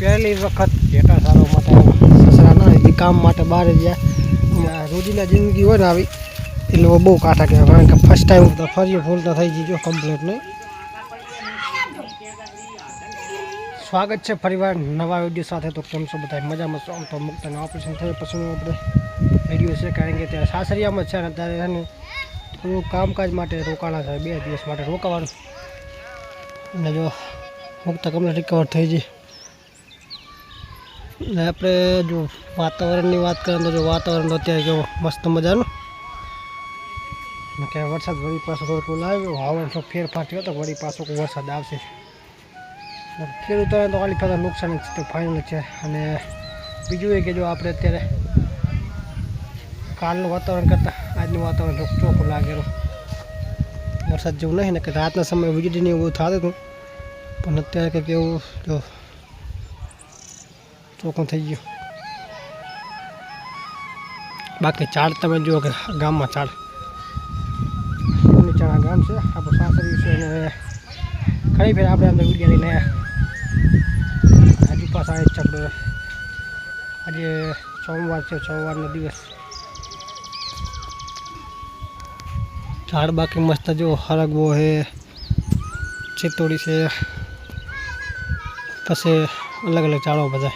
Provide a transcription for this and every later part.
પહેલી વખત જેઠા સારો માટે સસરા ના એ કામ માટે બહાર ગયા. રોજીના જિંદગી હોય ને આવી એ લોકો બહુ કાંઠા કહેવાય. કારણ કે ફર્સ્ટ ટાઈમ તો ફરી ફૂલ તો થઈ ગયો કમ્પ્લીટ નહીં. સ્વાગત છે ફરીવાર નવા વીડિયો સાથે. તો કેમ છો બધા મજામાં છો? તો મુક્ત ઓપરેશન થયું, પછી આપણે વીડિયો છે કારણ કે ત્યાં સાસરિયામાં છે ને, અત્યારે એને થોડું કામકાજ માટે રોકાણા છે. બે દિવસ માટે રોકાવાનું. અને જો મુક્તા કમ્પ્લીટ રિકવર થઈ ગઈ. ને આપણે જો વાતાવરણની વાત કરીએ તો જો વાતાવરણ અત્યારે કેવો મસ્ત મજાનું. કે વરસાદ વળી પાછો થોડું થોડું લાવ્યો થોડો ફેરફાર થયો તો વળી પાછો વરસાદ આવશે. ખેડૂતોને તો ખાલી ફરતા નુકસાન જ તો ફાઇનલ છે. અને બીજું એ કે જો આપણે અત્યારે કાલનું વાતાવરણ કરતાં આજનું વાતાવરણ થોડુંક ચોખ્ખું લાગેલું. વરસાદ જેવું નહીં ને કે રાતના સમયે વીજળીને એવું થતું હતું. પણ અત્યારે કંઈક એવું જો ચોખ્ખું થઈ ગયું બાકી ચાળ તમે જુઓ કે ગામમાં ચાળ નીચાણા ગામ છે આપણું સાસરી છે અને ઘણી ફેર આપણે અંદર વિડીયો લઈને આવ્યા હજુ પાછા આવે છે આપણે આજે સોમવાર છે સોમવારનો દિવસ ઝાડ બાકી મસ્ત જો હરગવો છે ચિત્તોડી છે પછી અલગ અલગ ઝાડો બધા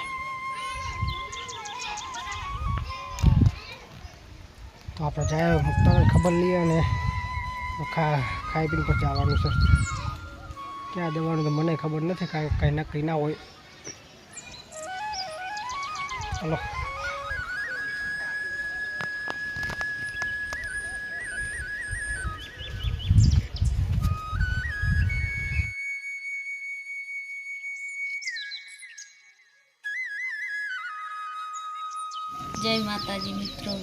ખાઈ પીને પછી આવવાનું છે ક્યાં જવાનું તો મને ખબર નથી કાંઈ કાંઈ નક્કી ના હોય ચલો જય માતાજી મિત્રો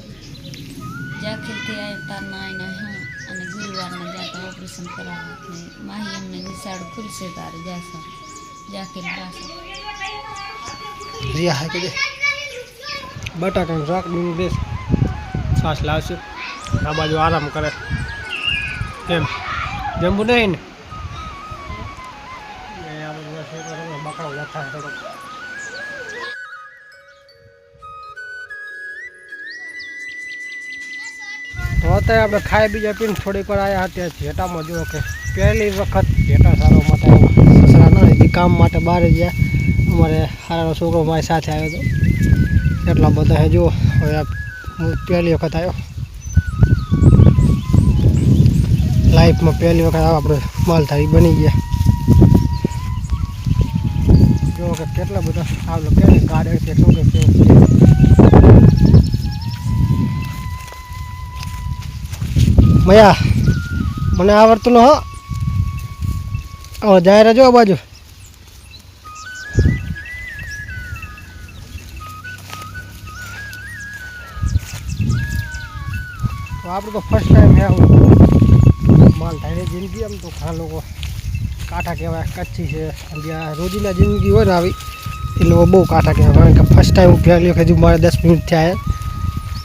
જાખેરથી આવ્યા તારના આવીને હા અને ગુરુવારના જાતા ઓપરેશન કરાવવા માહી એમને નિશાળ ખુલશે તારે જાશો. જાખેર જાશો. રિયા હા કે બટાકાનું શાક બીનું દેશ. શ્વાસ લાવશે. આ બાજુ આરામ કરે. કેમ જમવું નહીં ને? બકડો લથા થોડો તો અત્યારે આપણે ખાઈ બીજા પીને થોડીક વાર આવ્યા ત્યાં જેટામાં જુઓ કે પહેલી વખત જેટા સારો માટે આવ્યા. સસરા ના કામ માટે બહાર ગયા. અમારે હારાનો છોકરો મારી સાથે આવ્યો હતો એટલા બધા જુઓ, હવે હું પહેલી વખત આવ્યો લાઈફમાં પહેલી વખત આપણે માલધારી બની ગયા. જુઓ કે કેટલા બધા, આ કેટલી ગાર્ડન છે, શું કે મયા મને આવડતું ન હો હવે જાય રહેજો આ બાજુ તો આપણે તો ફર્સ્ટ ટાઈમ છે આવું માલ ધારે જિંદગી આમ તો ઘણા લોકો કાંઠા કહેવાય કચ્છી છે અને જ્યાં રોજીના જિંદગી હોય ને આવી એ લોકો બહુ કાંઠા કહેવાય કારણ કે ફર્સ્ટ ટાઈમ પહેલી વખત હજુ મારે દસ મિનિટ થયા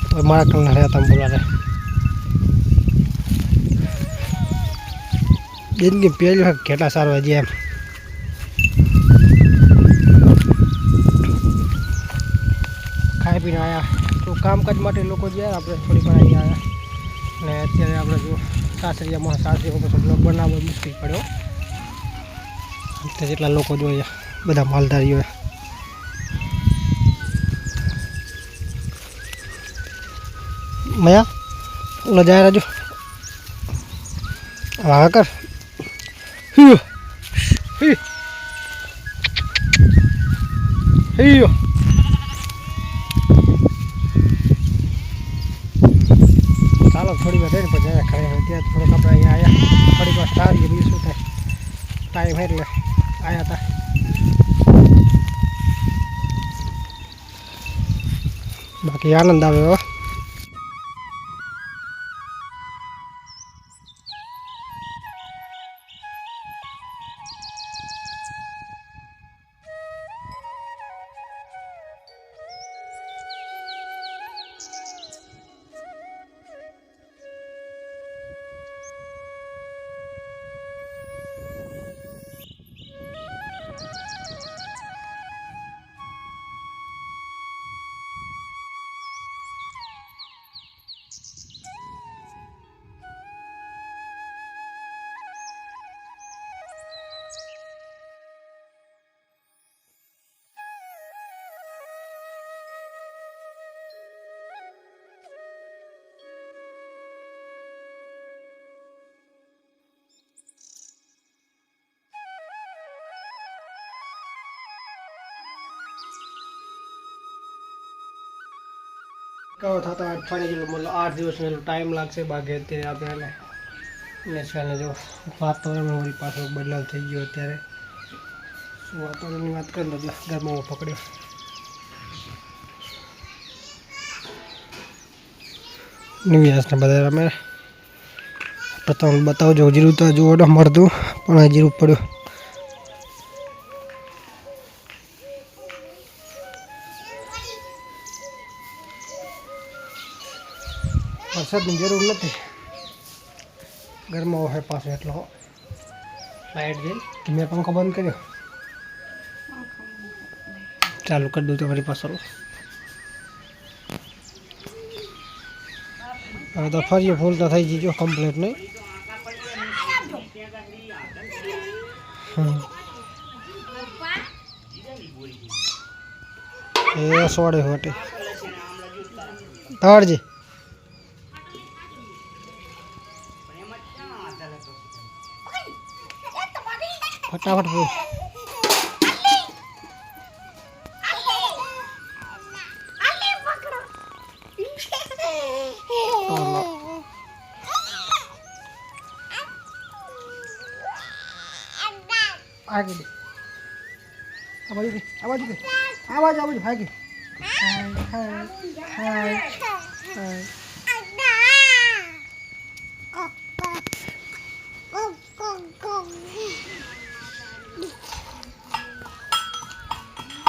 તો મારા કલના રહ્યા તમે બોલાવે જિંદગી પહેલી વખત કેટલા સારું હજી એમ ખાઈ પીને આવ્યા તો કામકાજ માટે લોકો ગયા આપણે થોડી વાર અહીંયા આવ્યા અને અત્યારે આપણે જો સાસરિયામાં સાસરીમાં પછી બ્લોગ બનાવવો મુશ્કેલ પડ્યો અત્યારે જેટલા લોકો જોઈએ બધા માલધારીઓ મયા ઓલો જાય રાજુ વાહ કર હિયો હી હિયો ચાલો થોડી વાર રહીને પછી આવ્યા ખરે ત્યાં થોડોક આપણે અહીંયા આવ્યા થોડીક વાર સારી બીજું શું થાય ટાઈમ એટલે આવ્યા હતા બાકી આનંદ આવે કહો થતા અઠવાડિયે જેટલું મતલબ આઠ દિવસનો એટલો ટાઈમ લાગશે બાકી અત્યારે આપણે એને ચાલે જો વાતાવરણ વળી પાછો બદલાવ થઈ ગયો અત્યારે. વાતાવરણની વાત કરીને તો ગરમાવો પકડ્યો. નિવ્યાસને બધા અમે પ્રથમ બતાવજો જીરું તો જોવા ન મળતું, પણ જીરું પડ્યું. વરસાદની જરૂર નથી ગરમાવો હોય પાછો એટલો લાઇટ ગઈ કે મેં પંખો બંધ કર્યો ચાલુ કરી દઉં તમારી પાછળ હવે તો ફરીએ ફૂલ તો થઈ જજો કમ્પ્લીટ નહીં હમ. એ સોડે હોટે તાળજી ફટાફટ બોલ આગળ દે આ બાજુ દે આ બાજુ દે આ બાજુ આ બાજુ ભાગી હાય હાય હાય હાય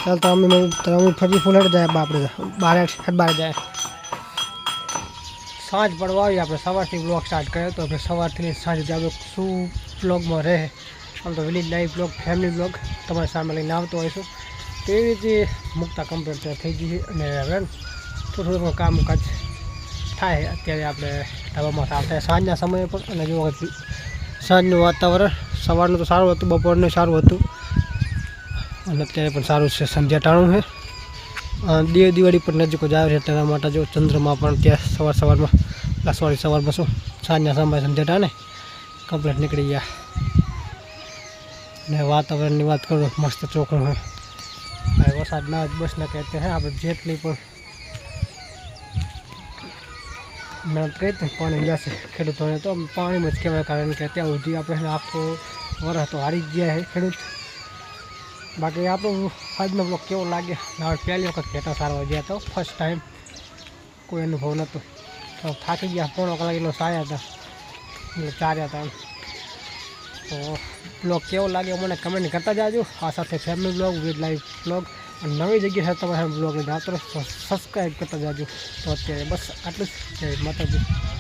તો અમે તો અમે ફરી ફૂલ હટ જાય બાર હેડ બાર જાય. સાંજ પડવા આપણે સવારથી બ્લોગ સ્ટાર્ટ કર્યો તો આપણે સવારથી સાંજ આપણે શું બ્લોગમાં રહે. આમ તો village life blog family blog તમારી સામે લઈને આવતો હોઈશું. તેવી રીતે મૂકતા કમ્પ્લીટ થઈ ગઈ અને હવે થોડું થોડું કામકાજ થાય. અત્યારે આપણે ધાબામાં થાય સાંજના સમયે પણ. અને જો સાંજનું વાતાવરણ સવારનું તો સારું હતું, બપોરનું સારું હતું. અને અત્યારે પણ સારું છે સંધ્યા ટાણું છે અ, દેવ દિવાળી પણ નજીક જ આવે છે તેના માટે જો ચંદ્રમાં પણ ત્યાં સવાર સવારમાં આ સોરી સવારમાં શું સાંજના સમય સંધ્યા ટાણે કમ્પ્લીટ નીકળી ગયા ને વાતાવરણની વાત કરું મસ્ત ચોખ્ખું હોય આ વરસાદ ના જ બસ ના કહેતે હે આપણે જેટલી પણ મહેનત કરી તો પાણી જશે ખેડૂતોને તો પાણીમાં જ કહેવાય કારણ કે ત્યાં સુધી આપણે આખો વરસ તો હારી જ ગયા છે ખેડૂત બાકી આપણો આજનો બ્લોગ કેવો લાગે હવે પહેલી વખત ઘેટા સારવા ગયા તો ફર્સ્ટ ટાઈમ કોઈ અનુભવ નહોતો. તો થાકી ગયા, પોણો કલાક એટલો સાયા હતા. એટલે ચાર્યા હતા. તો બ્લોગ કેવો લાગ્યો મને કમેન્ટ કરતા જાજો. આ સાથે family blog with life blog અને નવી જગ્યાએ તમારે બ્લોગ લઈને આવતો સબસ્ક્રાઈબ કરતા જાજો. તો અત્યારે બસ આટલું જ. જય માતાજી.